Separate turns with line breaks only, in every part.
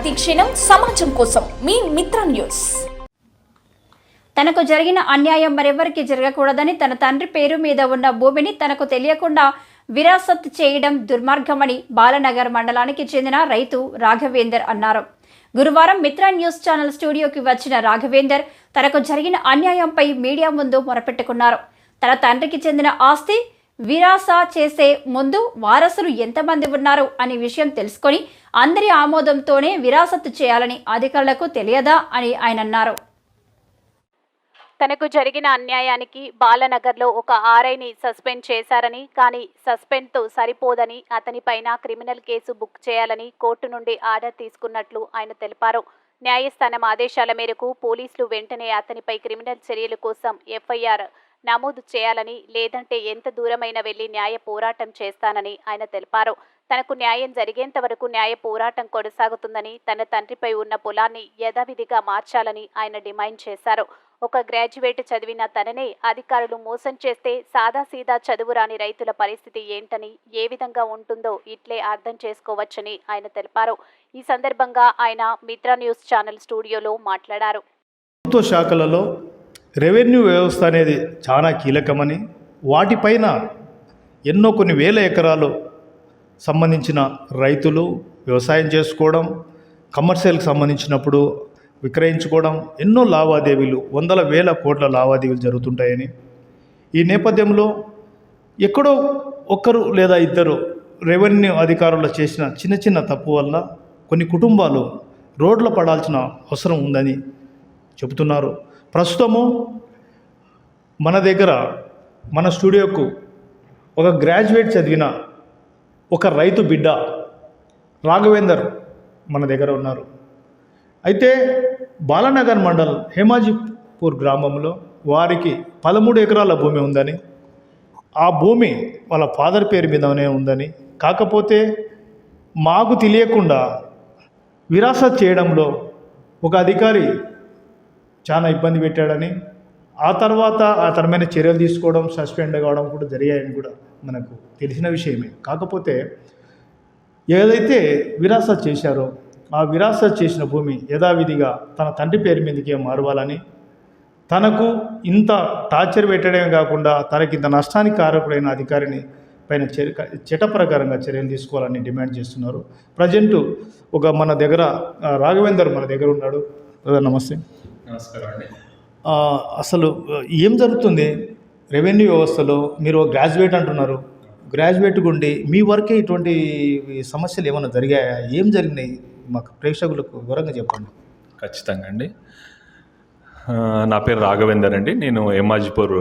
ప్రతిక్షణం సమాజం కోసం మీ మిత్ర న్యూస్.
తనకు జరిగిన అన్యాయం మరెవరికి జరగకూడదని తన తండ్రి పేరు మీద ఉన్న భూమిని తనకు తెలియకుండా విరాసత్ చేయడం దుర్మార్గమని బాలనగర్ మండలానికి చెందిన రైతు రాఘవేందర్ అన్నారు. గురువారం మిత్ర న్యూస్ ఛానల్ స్టూడియోకి వచ్చిన రాఘవేందర్ తనకు జరిగిన అన్యాయంపై మీడియా ముందు మొరపెట్టుకున్నారు. తన తండ్రికి చెందిన ఆస్తి విరాస చేసే ముందు వారసులు ఎంతమంది ఉన్నారు అనే విషయం తెలుసుకొని అందరి ఆమోదంతోనే విరాసత్తు చేయాలని అధికారులకు తెలియదా అని ఆయన అన్నారు.
తనకు జరిగిన అన్యాయానికి బాలనగర్లో ఒక ఆర్ఐని సస్పెండ్ చేశారని కానీ సస్పెండ్తో సరిపోదని అతనిపైన క్రిమినల్ కేసు బుక్ చేయాలని కోర్టు నుండి ఆర్డర్ తీసుకున్నట్లు ఆయన తెలిపారు. న్యాయస్థానం ఆదేశాల మేరకు పోలీసులు వెంటనే అతనిపై క్రిమినల్ చర్యల కోసం ఎఫ్ఐఆర్ నమోదు చేయాలని లేదంటే ఎంత దూరమైన వెళ్ళి న్యాయ పోరాటం చేస్తానని ఆయన తెలిపారు. తనకు న్యాయం జరిగేంత వరకు న్యాయ పోరాటం కొనసాగుతుందని తన తండ్రిపై ఉన్న పొలాన్ని యథావిధిగా మార్చాలని ఆయన డిమాండ్ చేశారు. ఒక గ్రాడ్యుయేట్ చదివిన తననే అధికారులు మోసం చేస్తే సాదాసీదా చదువు రాని రైతుల పరిస్థితి ఏంటని ఏ విధంగా ఉంటుందో ఇట్లే అర్థం చేసుకోవచ్చని ఆయన తెలిపారు. ఈ సందర్భంగా ఆయన మిత్ర న్యూస్ ఛానల్ స్టూడియోలో మాట్లాడారు.
ప్రభుత్వ శాఖలలో రెవెన్యూ వ్యవస్థ అనేది చాలా కీలకమని వాటిపైన ఎన్నో కొన్ని వేల ఎకరాలు సంబంధించిన రైతులు వ్యవసాయం చేసుకోవడం కమర్షియల్కి సంబంధించినప్పుడు విక్రయించుకోవడం ఎన్నో లావాదేవీలు వందల వేల కోట్ల లావాదేవీలు జరుగుతుంటాయని. ఈ నేపథ్యంలో ఎక్కడో ఒక్కరు లేదా ఇద్దరు రెవెన్యూ అధికారులు చేసిన చిన్న చిన్న తప్పు వల్ల కొన్ని కుటుంబాలు రోడ్ల పడాల్సిన అవసరం ఉందని చెబుతున్నారు. ప్రస్తుతము మన దగ్గర మన స్టూడియోకు ఒక గ్రాడ్యుయేట్ చదివిన ఒక రైతు బిడ్డ రాఘవేందర్ మన దగ్గర ఉన్నారు. అయితే బాలనగర్ మండల్ హేమాజీపూర్ గ్రామంలో వారికి పదమూడు ఎకరాల భూమి ఉందని ఆ భూమి వాళ్ళ ఫాదర్ పేరు మీదనే ఉందని కాకపోతే మాకు తెలియకుండా విరాసత్ చేయడంలో ఒక అధికారి చాలా ఇబ్బంది పెట్టాడని. ఆ తర్వాత అతని మీద చర్యలు తీసుకోవడం సస్పెండ్ కావడం కూడా జరిగాయని కూడా మనకు తెలిసిన విషయమే. కాకపోతే ఏదైతే విరాస చేశారో ఆ విరాస చేసిన భూమి యథావిధిగా తన తండ్రి పేరు మీదకే మారవాలని తనకు ఇంత టార్చర్ పెట్టడమే కాకుండా తనకి ఇంత నష్టానికి కారకుడైన అధికారిని పైన చర్య చట్ట ప్రకారంగా చర్యలు తీసుకోవాలని డిమాండ్ చేస్తున్నారు. ప్రజెంట్ ఒక మన దగ్గర రాఘవేందర్ మన దగ్గర ఉన్నాడు. నమస్తే.
నమస్కారం అండి.
ఆ, అసలు ఏం జరుగుతుంది? రెవెన్యూ వ్యవస్థలో మీరు గ్రాడ్యుయేట్ అంటున్నారు. గ్రాడ్యుయేట్ గుండి మీ వరకే ఇటువంటి సమస్యలు ఏమైనా జరిగాయా? ఏం జరిగినాయి? మాకు ప్రేక్షకులకు వివరంగా చెప్పండి.
ఖచ్చితంగా అండి. ఆ, నా పేరు రాఘవేందర్ అండి. నేను ఎమ్మాజిపూర్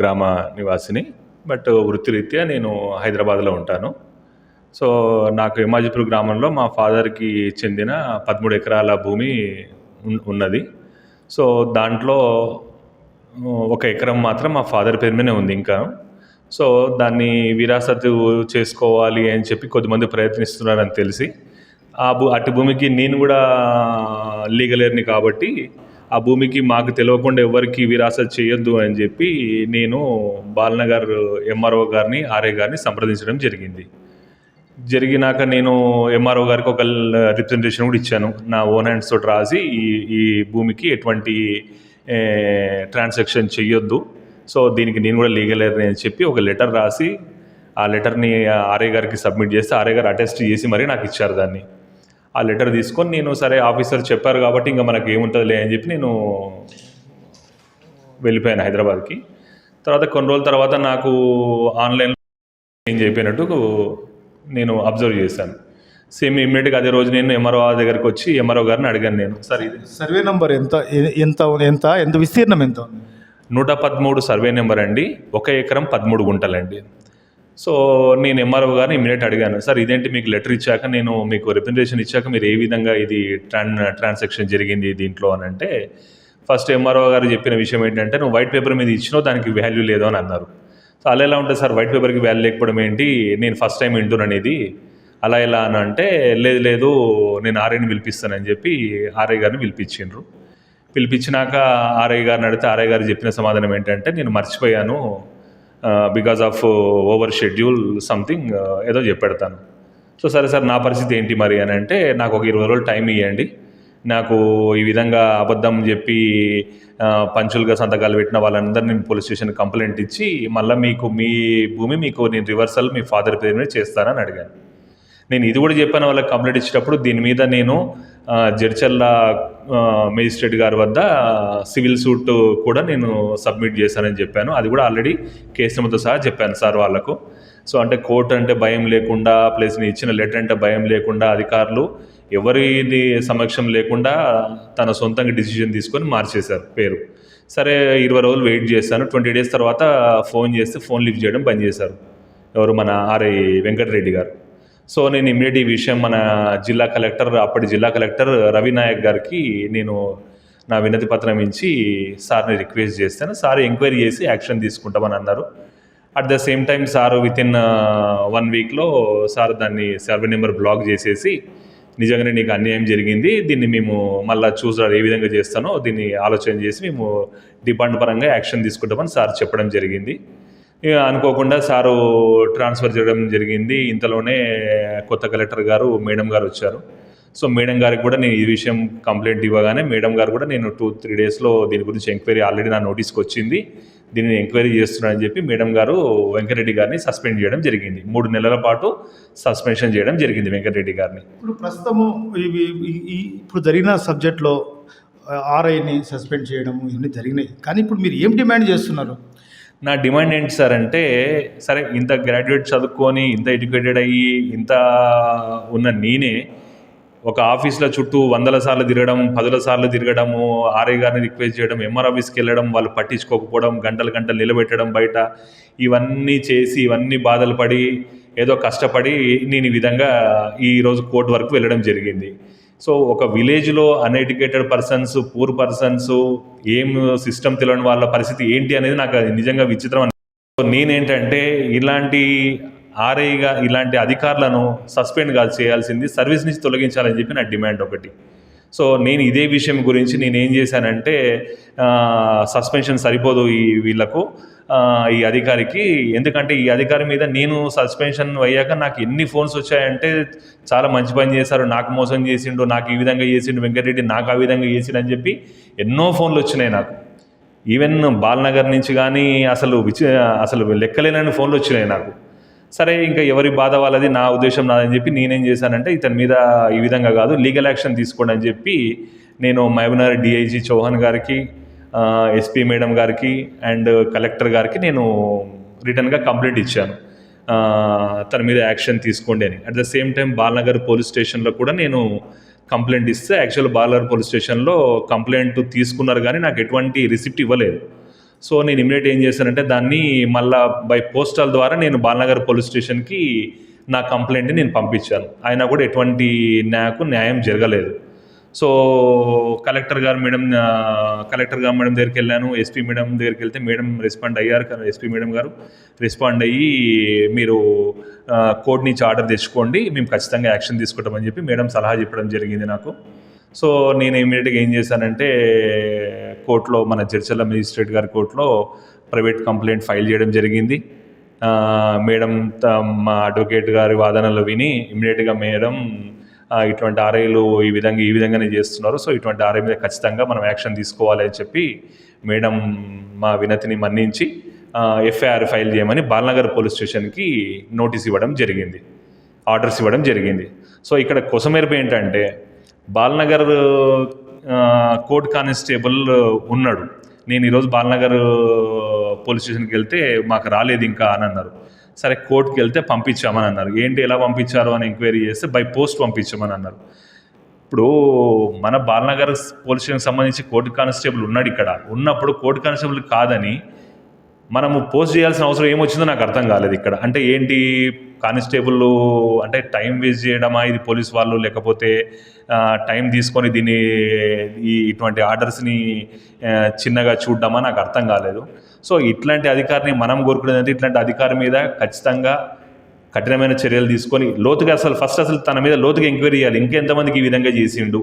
గ్రామ నివాసిని. బట్ వృత్తిరీత్యా నేను హైదరాబాద్లో ఉంటాను. సో నాకు ఎమ్మాజిపూర్ గ్రామంలో మా ఫాదర్కి చెందిన పదమూడు ఎకరాల భూమి ఉన్- ఉన్నది. సో దాంట్లో ఒక ఎకరం మాత్రం మా ఫాదర్ పేరు మీదనే ఉంది ఇంకా. సో దాన్ని విరాసతు చేసుకోవాలి అని చెప్పి కొద్దిమంది ప్రయత్నిస్తున్నారని తెలిసి ఆ భూ అటు భూమికి నేను కూడా లీగలేర్ని కాబట్టి ఆ భూమికి మాకు తెలియకుండా ఎవరికి విరాసత్ చేయొద్దు అని చెప్పి నేను బాలనగర్ ఎంఆర్ఓ గారిని ఆర్ఏ గారిని సంప్రదించడం జరిగింది. జరిగినాక నేను ఎంఆర్ఓ గారికి ఒక రిప్రజెంటేషన్ కూడా ఇచ్చాను. నా ఓన్ హ్యాండ్స్ తోటి రాసి ఈ ఈ భూమికి ఎటువంటి ట్రాన్సాక్షన్ చెయ్యొద్దు. సో దీనికి నేను కూడా లీగల్ అని చెప్పి ఒక లెటర్ రాసి ఆ లెటర్ని ఆర్ఏ గారికి సబ్మిట్ చేస్తే ఆర్ఏ గారు అటెస్ట్ చేసి మరీ నాకు ఇచ్చారు దాన్ని. ఆ లెటర్ తీసుకొని నేను సరే ఆఫీసర్ చెప్పారు కాబట్టి ఇంకా మనకి ఏముంటుందిలే అని చెప్పి నేను వెళ్ళిపోయాను హైదరాబాద్కి. తర్వాత కొన్ని రోజుల తర్వాత నాకు ఆన్లైన్లో ఏం చెప్పినట్టు నేను అబ్జర్వ్ చేశాను. సేమ్ ఇమ్మీడియట్గా అదే రోజు నేను ఎంఆర్ఓ దగ్గరికి వచ్చి ఎంఆర్ఓ గారిని అడిగాను నేను. సార్ ఇది
సర్వే నంబర్ ఎంత ఎంత ఎంత ఎంత విస్తీర్ణం ఎంత?
నూట పదమూడు సర్వే నెంబర్ అండి. ఒక ఎకరం పదమూడు గుంటలండి. సో నేను ఎంఆర్ఓ గారిని ఇమీడియట్ అడిగాను. సార్ ఇదేంటి మీకు లెటర్ ఇచ్చాక నేను మీకు రిప్రజెంటేషన్ ఇచ్చాక మీరు ఏ విధంగా ఇది ట్రాన్ ట్రాన్సాక్షన్ జరిగింది దీంట్లో అని అంటే ఫస్ట్ ఎంఆర్ఓ గారు చెప్పిన విషయం ఏంటంటే నువ్వు వైట్ పేపర్ మీద ఇచ్చినావు దానికి వాల్యూ లేదు అని అన్నారు. సో అలా ఎలా ఉంటుంది సార్ వైట్ పేపర్కి వాల్యూ లేకపోవడం ఏంటి? నేను ఫస్ట్ టైం వింటున్నాను ఇది అలా ఎలా అని అంటే లేదు లేదు నేను ఆర్ఐని పిలిపిస్తానని చెప్పి ఆర్ఐ గారిని పిలిపించిండ్రు. పిలిపించినాక ఆర్ఐ గారిని అడిగితే ఆర్ఐ గారు చెప్పిన సమాధానం ఏంటంటే నేను మర్చిపోయాను because of over schedule something ఏదో చెప్పెడతాను. సో సరే సార్ నా పరిస్థితి ఏంటి మరి అని అంటే నాకు ఒక ఇరవై రోజులు టైం ఇవ్వండి నాకు ఈ విధంగా అబద్ధం చెప్పి పంచులుగా సంతకాలు పెట్టిన వాళ్ళందరినీ నేను పోలీస్ స్టేషన్ కంప్లైంట్ ఇచ్చి మళ్ళీ మీకు మీ భూమి మీకు నేను రివర్సల్ మీ ఫాదర్ పేరు మీద చేస్తానని అడిగాను. నేను ఇది కూడా చెప్పాను వాళ్ళకి కంప్లైంట్ ఇచ్చేటప్పుడు దీని మీద నేను జడ్చల్ల మేజిస్ట్రేట్ గారి వద్ద సివిల్ సూట్ కూడా నేను సబ్మిట్ చేశానని చెప్పాను. అది కూడా ఆల్రెడీ కేసు నెంబర్తో సహా చెప్పాను సార్ వాళ్ళకు. సో అంటే కోర్టు అంటే భయం లేకుండా ప్లస్ నేను ఇచ్చిన లెటర్ అంటే భయం లేకుండా అధికారులు ఎవరిది సమక్షం లేకుండా తన సొంతంగా డిసిజన్ తీసుకొని మార్చేశారు పేరు. సరే ఇరవై రోజులు వెయిట్ చేశాను. ట్వంటీ డేస్ తర్వాత ఫోన్ చేస్తే ఫోన్ లిఫ్ట్ చేయడం బంద్ చేశారు. ఎవరు? మన ఆర్ఐ వెంకటరెడ్డి గారు. సో నేను ఇమ్మీడియట్ ఈ విషయం మన జిల్లా కలెక్టర్ అప్పటి జిల్లా కలెక్టర్ రవి నాయక్ గారికి నేను నా వినతి పత్రం ఇచ్చి సార్ని రిక్వెస్ట్ చేస్తాను. సార్ ఎంక్వైరీ చేసి యాక్షన్ తీసుకుంటామని అన్నారు. At the same time sir with in one వీక్లో సార్ దాన్ని సర్వే నెంబర్ బ్లాక్ చేసేసి నిజంగానే నీకు అన్యాయం జరిగింది. దీన్ని మేము మళ్ళీ చూసారు ఏ విధంగా చేస్తానో దీన్ని ఆలోచన చేసి మేము డిపార్ట్మెంట్ పరంగా యాక్షన్ తీసుకుంటామని సార్ చెప్పడం జరిగింది. అనుకోకుండా సారు ట్రాన్స్ఫర్ చేయడం జరిగింది. ఇంతలోనే కొత్త కలెక్టర్ గారు మేడం గారు వచ్చారు. సో మేడం గారికి కూడా నేను ఈ విషయం కంప్లైంట్ ఇవ్వగానే మేడం గారు కూడా నేను టూ త్రీ డేస్లో దీని గురించి ఎంక్వైరీ ఆల్రెడీ నా నోటీస్కి వచ్చింది. దీన్ని ఎంక్వైరీ చేస్తున్నానని చెప్పి మేడం గారు వెంకరెడ్డి గారిని సస్పెండ్ చేయడం జరిగింది. మూడు నెలల పాటు సస్పెన్షన్ చేయడం జరిగింది వెంకటరెడ్డి గారిని.
ఇప్పుడు ప్రస్తుతము ఇప్పుడు జరిగిన సబ్జెక్ట్లో ఆర్ఐని సస్పెండ్ చేయడం ఇవన్నీ జరిగినాయి. కానీ ఇప్పుడు మీరు ఏం డిమాండ్ చేస్తున్నారు?
నా డిమాండ్ ఏంటి సార్ అంటే సరే ఇంత గ్రాడ్యుయేట్ చదువుకొని ఇంత ఎడ్యుకేటెడ్ అయ్యి ఇంత ఉన్న నేనే ఒక ఆఫీస్లో చుట్టూ వందల సార్లు తిరగడం పదుల సార్లు తిరగడము ఆర్ఏ గారిని రిక్వెస్ట్ చేయడం ఎంఆర్ ఆఫీస్కి వెళ్ళడం వాళ్ళు పట్టించుకోకపోవడం గంటలు గంటలు నిలబెట్టడం బయట ఇవన్నీ చేసి ఇవన్నీ బాధలు పడి ఏదో కష్టపడి నేను ఈ విధంగా ఈరోజు కోర్టు వరకు వెళ్ళడం జరిగింది. సో ఒక విలేజ్లో అన్ఎడ్యుకేటెడ్ పర్సన్స్ పూర్ పర్సన్స్ ఏం సిస్టమ్ తెలియని వాళ్ళ పరిస్థితి ఏంటి అనేది నాకు అది నిజంగా విచిత్రం సో నేనేంటంటే ఇలాంటి ఆర్ఐగా ఇలాంటి అధికారులను సస్పెండ్ కాదు చేయాల్సింది సర్వీస్ నుంచి తొలగించాలని చెప్పి నా డిమాండ్ ఒకటి. సో నేను ఇదే విషయం గురించి నేను ఏం చేశానంటే సస్పెన్షన్ సరిపోదు ఈ వీళ్ళకు. ఈ అధికారికి ఎందుకంటే ఈ అధికారి మీద నేను సస్పెన్షన్ అయ్యాక నాకు ఎన్ని ఫోన్స్ వచ్చాయంటే చాలా మంచి పని చేశారు. నాకు మోసం చేసిండు నాకు ఈ విధంగా చేసిండు వెంకటరెడ్డి నాకు ఆ విధంగా చేసిండు అని చెప్పి ఎన్నో ఫోన్లు వచ్చినాయి నాకు. ఈవెన్ బాల్నగర్ నుంచి కానీ అసలు విచ అసలు లెక్కలేనని ఫోన్లు వచ్చినాయి నాకు. సరే ఇంకా ఎవరి బాధ వాళ్ళది నా ఉద్దేశం నాదని చెప్పి నేనేం చేశానంటే ఇతని మీద ఈ విధంగా కాదు లీగల్ యాక్షన్ తీసుకోండి అని చెప్పి నేను మహబూబ్నగర్ డిఐజీ చౌహాన్ గారికి ఎస్పీ మేడం గారికి అండ్ కలెక్టర్ గారికి నేను రిటర్న్గా కంప్లైంట్ ఇచ్చాను. తన మీద యాక్షన్ తీసుకోండి అని. At the same time Balnagar police స్టేషన్లో కూడా నేను కంప్లైంట్ ఇస్తే యాక్చువల్ బాల్నగర్ పోలీస్ స్టేషన్లో కంప్లైంట్ తీసుకున్నారు కానీ నాకు ఎటువంటి రిసిప్ట్ ఇవ్వలేదు. సో నేను ఇమీడియట్ ఏం చేశానంటే దాన్ని మళ్ళా బై పోస్టల్ ద్వారా నేను బాలనగర్ పోలీస్ స్టేషన్కి నా కంప్లైంట్ని నేను పంపించాను. అయినా కూడా ఎటువంటి నాకు న్యాయం జరగలేదు. సో కలెక్టర్ గారు మేడం కలెక్టర్ గారు మేడం దగ్గరికి వెళ్ళాను. ఎస్పీ మేడం దగ్గరికి వెళ్తే మేడం రెస్పాండ్ అయ్యారు. కానీ ఎస్పీ మేడం గారు రెస్పాండ్ అయ్యి మీరు కోర్ట్ నుంచి ఆర్డర్ తెచ్చుకోండి. మేము ఖచ్చితంగా యాక్షన్ తీసుకుంటామని చెప్పి మేడం సలహా చెప్పడం జరిగింది నాకు. సో నేను ఇమీడియట్గా ఏం చేశానంటే కోర్టులో మన జడ్చల్ల మేజిస్ట్రేట్ గారి కోర్టులో ప్రైవేట్ కంప్లైంట్ ఫైల్ చేయడం జరిగింది. మేడం త- మా అడ్వకేట్ గారి వాదనలు విని ఇమీడియట్గా మేడం ఇటువంటి ఆర్ఐలు ఈ విధంగా ఈ విధంగానే చేస్తున్నారు. సో ఇటువంటి ఆర్ఐ మీద ఖచ్చితంగా మనం యాక్షన్ తీసుకోవాలి అని చెప్పి మేడం మా వినతిని మన్నించి ఎఫ్ఐఆర్ ఫైల్ చేయమని బాలనగర్ పోలీస్ స్టేషన్కి నోటీస్ ఇవ్వడం జరిగింది. ఆర్డర్స్ ఇవ్వడం జరిగింది. సో ఇక్కడ కొసమెరుపు ఏంటంటే బాలనగర్ కోర్ట్ కానిస్టేబుల్ ఉన్నాడు. నేను ఈరోజు బాలనగర్ పోలీస్ స్టేషన్కి వెళ్తే మాకు రాలేదు ఇంకా అని అన్నారు. సరే కోర్టుకి వెళ్తే పంపించామని అన్నారు. ఏంటి ఎలా పంపించారు అని ఎంక్వైరీ చేస్తే బై పోస్ట్ పంపించామని అన్నారు. ఇప్పుడు మన బాలనగర్ పోలీస్ స్టేషన్కి సంబంధించి కోర్టు కానిస్టేబుల్ ఉన్నాడు ఇక్కడ. ఉన్నప్పుడు కోర్టు కానిస్టేబుల్ కాదని మనము పోస్ట్ చేయాల్సిన అవసరం ఏమొచ్చిందో నాకు అర్థం కాలేదు ఇక్కడ. అంటే ఏంటి కానిస్టేబుల్ అంటే టైం వేస్ట్ చేయడమా ఇది పోలీస్ వాళ్ళు లేకపోతే టైం తీసుకొని దీన్ని ఈ ఇటువంటి ఆర్డర్స్ని చిన్నగా చూడడమా నాకు అర్థం కాలేదు. సో ఇట్లాంటి అధికారిని మనం కోరుకునేది అంటే ఇట్లాంటి అధికారి మీద ఖచ్చితంగా కఠినమైన చర్యలు తీసుకొని లోతుగా అసలు ఫస్ట్ అసలు తన మీద లోతుగా ఎంక్వైరీ చేయాలి. ఇంకెంతమందికి ఈ విధంగా చేసిండు?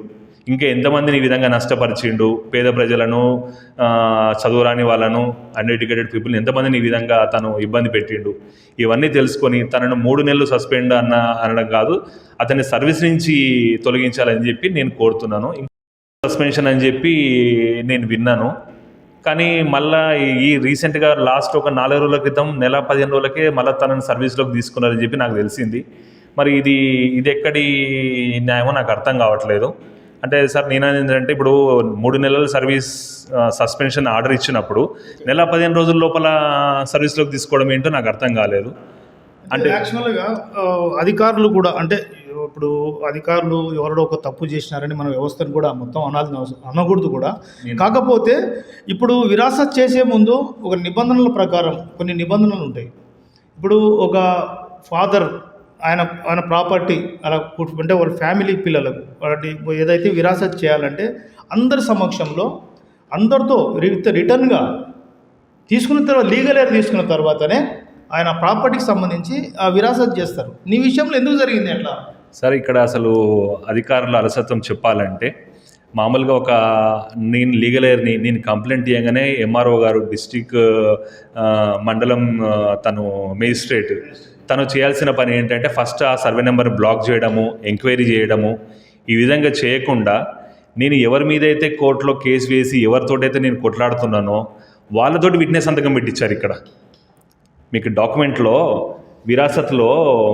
ఇంకా ఎంతమందిని ఈ విధంగా నష్టపరిచిండు? పేద ప్రజలను చదువురాని వాళ్ళను అన్ఎడ్యుకేటెడ్ పీపుల్ని ఎంతమందిని ఈ విధంగా తను ఇబ్బంది పెట్టిండు? ఇవన్నీ తెలుసుకొని తనను మూడు నెలలు సస్పెండ్ అన్న అనడం కాదు అతని సర్వీస్ నుంచి తొలగించాలని చెప్పి నేను కోరుతున్నాను. సస్పెన్షన్ అని చెప్పి నేను విన్నాను. కానీ మళ్ళా ఈ- ఈ రీసెంట్గా లాస్ట్ ఒక నాలుగు రోజుల క్రితం నెల పదిహేను రోజులకే మళ్ళీ తనని సర్వీస్లోకి తీసుకున్నారని చెప్పి నాకు తెలిసింది. మరి ఇది ఇది ఎక్కడి న్యాయమో నాకు అర్థం కావట్లేదు. అంటే సార్ నేను ఏంటంటే ఇప్పుడు మూడు నెలల సర్వీస్ సస్పెన్షన్ ఆర్డర్ ఇచ్చినప్పుడు నెల పదిహేను రోజుల లోపల సర్వీస్లోకి తీసుకోవడం ఏంటో నాకు అర్థం కాలేదు.
అంటే యాక్చువల్గా అధికారులు కూడా అంటే ఇప్పుడు అధికారులు ఎవరో ఒక తప్పు చేసినారని మన వ్యవస్థను కూడా మొత్తం అనాల్సిన అవసరం అనకూడదు కూడా. కాకపోతే ఇప్పుడు విరాసత్ చేసే ముందు ఒక నిబంధనల ప్రకారం కొన్ని నిబంధనలు ఉంటాయి. ఇప్పుడు ఒక ఫాదర్ ఆయన ఆయన ప్రాపర్టీ అలా అంటే వాళ్ళ ఫ్యామిలీ పిల్లలకు వాటి ఏదైతే విరాసత్ చేయాలంటే అందరి సమక్షంలో అందరితో రిటర్న్గా తీసుకున్న తర్వాత లీగల్ ఎయిర్ తీసుకున్న తర్వాతనే ఆయన ప్రాపర్టీకి సంబంధించి ఆ విరాసత్ చేస్తారు. నీ విషయంలో ఎందుకు జరిగింది అట్లా?
సార్ ఇక్కడ అసలు అధికారుల అలసత్వం చెప్పాలంటే మామూలుగా ఒక నేను లీగల్ ఎయిర్ని నేను కంప్లైంట్ చేయగానే ఎంఆర్ఓ గారు డిస్టిక్ మండలం తను మేజిస్ట్రేట్. తను చేయాల్సిన పని ఏంటంటే ఫస్ట్ ఆ సర్వే నెంబర్ బ్లాక్ చేయడము ఎంక్వైరీ చేయడము. ఈ విధంగా చేయకుండా నేను ఎవరి మీద అయితే కోర్టులో కేసు వేసి ఎవరితోటైతే నేను కొట్లాడుతున్నానో వాళ్ళతోటి విట్నెస్ సంతకం పెట్టించారు ఇక్కడ. మీకు డాక్యుమెంట్లో విరాసత్లో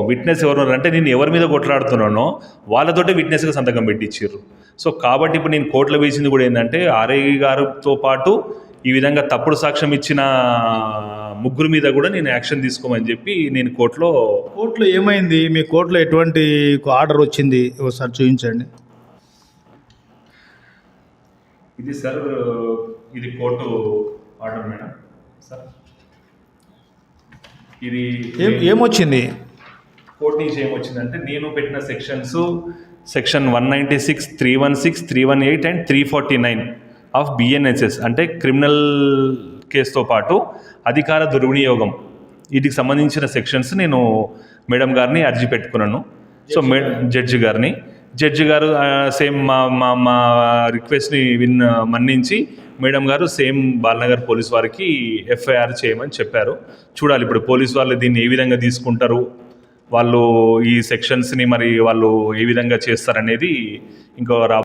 విట్నెస్ ఎవరు అంటే నేను ఎవరి మీద కొట్లాడుతున్నానో వాళ్ళతోటే విట్నెస్గా సంతకం పెట్టించారు సో కాబట్టి ఇప్పుడు నేను కోర్టులో వేసింది కూడా ఏంటంటే ఆర్ఐ గారితో పాటు ఈ విధంగా తప్పుడు సాక్ష్యం ఇచ్చిన ముగ్గురు మీద కూడా నేను యాక్షన్ తీసుకోమని చెప్పి నేను కోర్టులో
కోర్టులో ఏమైంది? మీ కోర్టులో ఎటువంటి ఆర్డర్ వచ్చింది? ఒకసారి చూపించండి.
ఇది సార్ ఇది కోర్టు ఆర్డర్ మేడం. సార్ ఇది
ఏం ఏమొచ్చింది?
కోర్టు నుంచి ఏమొచ్చిందంటే నేను పెట్టిన sections section one ninety six three one six three one eight and three forty nine of BNHS అంటే క్రిమినల్ కేసుతో పాటు అధికార దుర్వినియోగం. వీటికి సంబంధించిన సెక్షన్స్ నేను మేడం గారిని అర్జీ పెట్టుకున్నాను. సో మే జడ్జి గారిని. జడ్జి గారు సేమ్ మా మా మా రిక్వెస్ట్ని విన్ మన్నించి మేడం గారు సేమ్ బాలనగర్ పోలీస్ వారికి ఎఫ్ఐఆర్ చేయమని చెప్పారు. చూడాలి ఇప్పుడు పోలీస్ వాళ్ళు దీన్ని ఏ విధంగా తీసుకుంటారు వాళ్ళు ఈ సెక్షన్స్ని మరి వాళ్ళు ఏ విధంగా చేస్తారనేది ఇంకో రా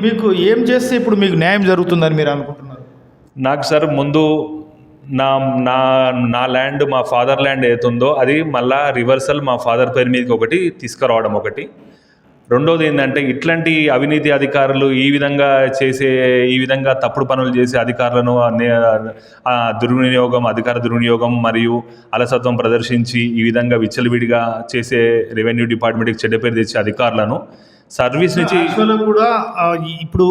మీకు ఏం చేస్తే ఇప్పుడు మీకు న్యాయం జరుగుతుందని మీరు అనుకుంటున్నారు?
నాకు సార్ ముందు నా నా నా ల్యాండ్ మా ఫాదర్ ల్యాండ్ ఏతుందో అది మళ్ళా రివర్సల్ మా ఫాదర్ పేరు మీదకి ఒకటి తీసుకురావడం ఒకటి. రెండోది ఏంటంటే ఇట్లాంటి అవినీతి అధికారులు ఈ విధంగా చేసే ఈ విధంగా తప్పుడు పనులు చేసే అధికారులను దుర్వినియోగం అధికార దుర్వినియోగం మరియు అలసత్వం ప్రదర్శించి ఈ విధంగా విచ్చలవిడిగా చేసే రెవెన్యూ డిపార్ట్మెంట్కి చెడ్డ పేరు తెచ్చే అధికారులను సర్వీస్ నుంచి
కూడా ఇప్పుడు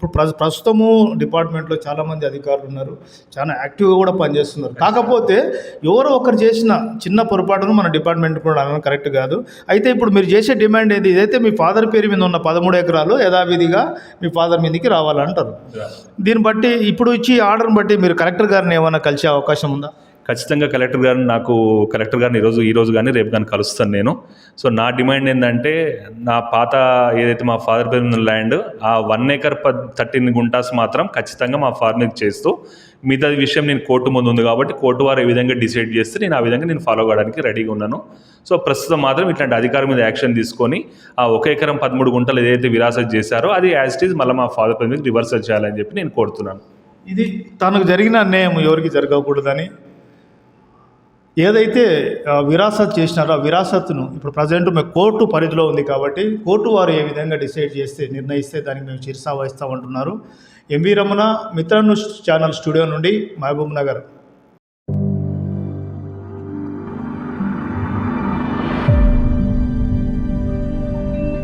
ఇప్పుడు ప్ర- ప్రస్తుతము డిపార్ట్మెంట్లో చాలా మంది అధికారులు ఉన్నారు. చాలా యాక్టివ్గా కూడా పనిచేస్తున్నారు. కాకపోతే ఎవరో ఒకరు చేసిన చిన్న పొరపాటును మన డిపార్ట్మెంట్ కూడా అనడం కరెక్ట్ కాదు. అయితే ఇప్పుడు మీరు చేసే డిమాండ్ ఏది? ఇదైతే మీ ఫాదర్ పేరు మీద ఉన్న పదమూడు ఎకరాలు యథావిధిగా మీ ఫాదర్ మీదకి రావాలంటారు. దీన్ని బట్టి ఇప్పుడు ఇచ్చి ఆర్డర్ని బట్టి మీరు కలెక్టర్ గారిని ఏమైనా కలిసే అవకాశం ఉందా?
ఖచ్చితంగా కలెక్టర్ గారిని నాకు కలెక్టర్ గారిని ఈరోజు ఈ రోజు కానీ రేపు కానీ కలుస్తాను నేను. సో నా డిమాండ్ ఏంటంటే నా పాత ఏదైతే మా ఫాదర్ పేరు ఉన్న ల్యాండ్ ఆ వన్ ఏకర్ పద్ థర్టీన్ గుంటాస్ మాత్రం ఖచ్చితంగా మా ఫార్మింగ్ చేస్తూ మిగతా విషయం నేను కోర్టు ముందు ఉంది కాబట్టి కోర్టు వారు ఏ విధంగా డిసైడ్ చేస్తే నేను ఆ విధంగా నేను ఫాలో కావడానికి రెడీగా ఉన్నాను. సో ప్రస్తుతం మాత్రం ఇట్లాంటి అధికారం మీద యాక్షన్ తీసుకొని ఆ ఒక ఎకరం పదమూడు గుంటలు ఏదైతే విరాసత్ చేశారో అది యాజ్ ఇట్ ఈజ్ మళ్ళీ మా ఫాదర్ పేరు మీద రివర్సల్ చేయాలని చెప్పి నేను కోరుతున్నాను.
ఇది తనకు జరిగిన అన్యాయం ఎవరికి జరగకూడదని? ఏదైతే విరాసత్ చేసినారో ఆ విరాసత్ను ఇప్పుడు ప్రజెంట్ మేము కోర్టు పరిధిలో ఉంది కాబట్టి కోర్టు వారు ఏ విధంగా డిసైడ్ చేస్తే నిర్ణయిస్తే దానికి మేము చిరుసా వహిస్తామంటున్నారు MV Ramana Mitra channel studio నుండి మహబూబ్ నగర్.